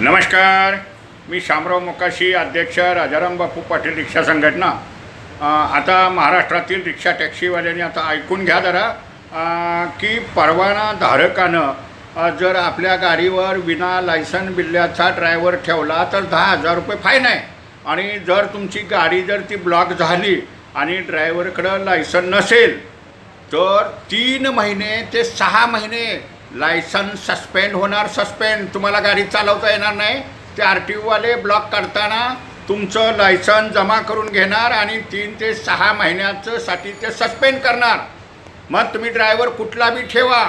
नमस्कार. मी शामराव मोकाशी अध्यक्ष राजाराम बापू पाटील रिक्षा संघटना. आता महाराष्ट्रातील रिक्षा टॅक्सीवाल्यांनी आता ऐकून घ्या जरा की परवाना धारकानं जर आपल्या गाडीवर विना लायसन बिल्ल्याचा ड्रायव्हर ठेवला तर दहा हजार रुपये फाईन आहे. आणि जर तुमची गाडी जर ती ब्लॉक झाली आणि ड्रायव्हरकडं लायसन नसेल तर तीन महिने ते सहा महिने लायसन सस्पेंड होणार सस्पेंड. तुम्हाला गाडी चालवता येणार नाही. ते आर टी ओवाले ब्लॉक करताना तुमचं लायसन जमा करून घेणार आणि तीन ते सहा महिन्याचं साठी ते सस्पेंड करणार. मग तुम्ही ड्रायव्हर कुठला बी ठेवा.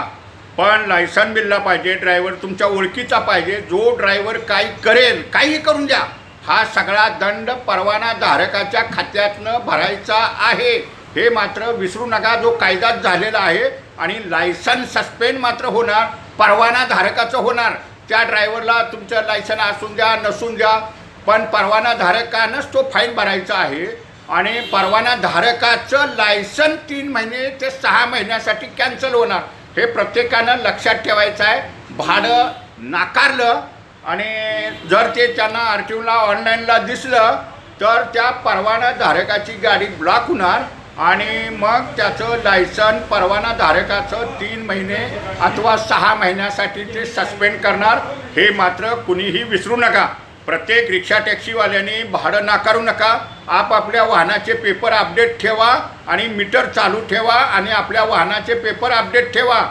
पण लायसन बिलला पाहिजे ड्रायव्हर तुमच्या ओळखीचा पाहिजे. जो ड्रायव्हर काही करेल काही करून द्या. हा सगळा दंड परवाना धारकाच्या खात्यातनं भरायचा आहे. हे मात्र विसरू नका जो कायदा झालेला आहे आणि लायसन सस्पेंड मात्र होणार परवाना धारकाचं होणार. त्या ड्रायव्हरला तुमचं लायसन असून द्या नसून द्या पण परवाना धारकानंच तो फाईन भरायचा आहे. आणि परवाना धारकाचं लायसन तीन महिने ते सहा महिन्यासाठी कॅन्सल होणार. हे प्रत्येकानं लक्षात ठेवायचं आहे. भाडं नाकारलं आणि जर ते त्यांना आर टी ओला ऑनलाईनला दिसलं तर त्या परवाना धारकाची गाडी ब्लॉक होणार. आणि मग त्याचं लायसन परवाना धारकाचं तीन महिने अथवा सहा महिन्यासाठी ते सस्पेंड करणार हे मात्र कुणीही विसरू नका. प्रत्येक रिक्षा टॅक्सीवाल्यांनी भाडं नाकारू नका. आपापल्या वाहनाचे पेपर अपडेट ठेवा आणि मीटर चालू ठेवा आणि आपल्या वाहनाचे पेपर अपडेट ठेवा.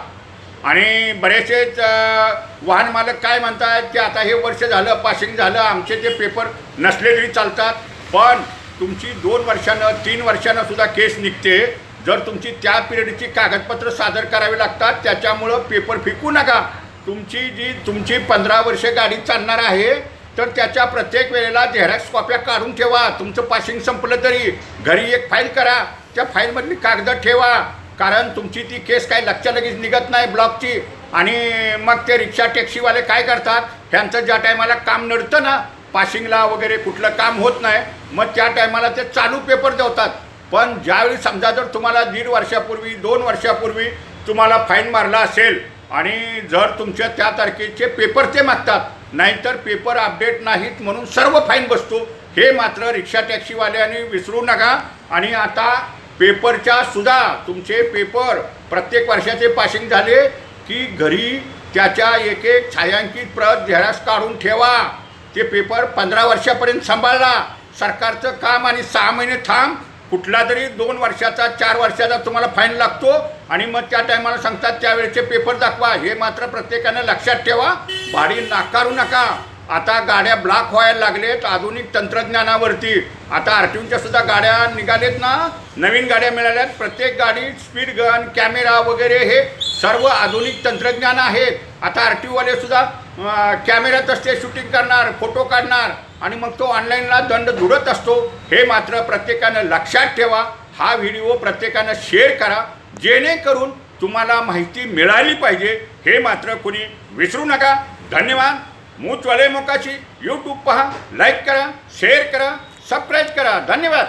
आणि बरेचसेच वाहन मालक काय म्हणतात की आता हे वर्ष झालं पासिंग झालं आमचे ते पेपर नसले तरी चालतात. पण तुमची दोन वर्षानं तीन वर्षानं सुद्धा केस निघते. जर तुमची त्या पिरियडची कागदपत्र सादर करावी लागतात त्याच्यामुळं पेपर फेकू नका. तुमची जी तुमची पंधरा वर्षे गाडी चालणार आहे तर त्याच्या प्रत्येक वेळेला झेरॉक्स कॉप्या काढून ठेवा. तुमचं पासिंग संपलं तरी घरी एक फाईल करा. त्या फाईलमधली कागदं ठेवा. कारण तुमची ती केस काही लक्षात लगेच निघत नाही ब्लॉकची. आणि मग ते रिक्षा टॅक्सीवाले काय करतात? ह्यांचं ज्या टायमाला काम नडतं ना पासिंगला वगैरे कुठलं काम होत नाही मग त्या टायमाला ते चालू पेपर देवतात. पण ज्यावेळी समजा जर तुम्हाला दीड वर्षापूर्वी दोन वर्षापूर्वी तुम्हाला फाईन मारला असेल आणि जर तुमच्या त्या तारखेचे पेपर ते मागतात नाहीतर पेपर अपडेट नाहीत म्हणून सर्व फाईन बसतो हे मात्र रिक्षा टॅक्सीवाल्यांनी विसरू नका. आणि आता पेपरच्या सुद्धा तुमचे पेपर प्रत्येक वर्षाचे पासिंग झाले की घरी त्याच्या एक एक छायांकित प्रत झेरास काढून ठेवा. ते पेपर पंधरा वर्षापर्यंत सांभाळला सरकारचं काम आणि सहा महिने थांब. कुठला तरी दोन वर्षाचा चार वर्षाचा तुम्हाला फाईन लागतो. आणि मग त्या टायमाला सांगतात त्यावेळेचे पेपर दाखवा. हे मात्र प्रत्येकानं लक्षात ठेवा. भाडी नाकारू नका. आता गाड्या ब्लॉक व्हायला लागलेत आधुनिक तंत्रज्ञानावरती. आता आर टी ओच्या सुद्धा गाड्या निघालेत ना. नवीन गाड्या मिळाल्यात. प्रत्येक गाडी स्पीड गन कॅमेरा वगैरे हे सर्व आधुनिक तंत्रज्ञान आहेत. आता आर टी ओवाले सुद्धा कॅमेऱ्यात असते शूटिंग करणार फोटो काढणार आणि मग तो ऑनलाईनला दंड धुडत असतो. हे मात्र प्रत्येकानं लक्षात ठेवा. हा व्हिडिओ प्रत्येकानं शेअर करा. जेणेकरून तुम्हाला माहिती मिळाली पाहिजे. हे मात्र कुणी विसरू नका. धन्यवाद. मूचवाले मोकाची यूट्यूब पहा. लाईक करा. शेअर करा. सबस्क्राईब करा. धन्यवाद.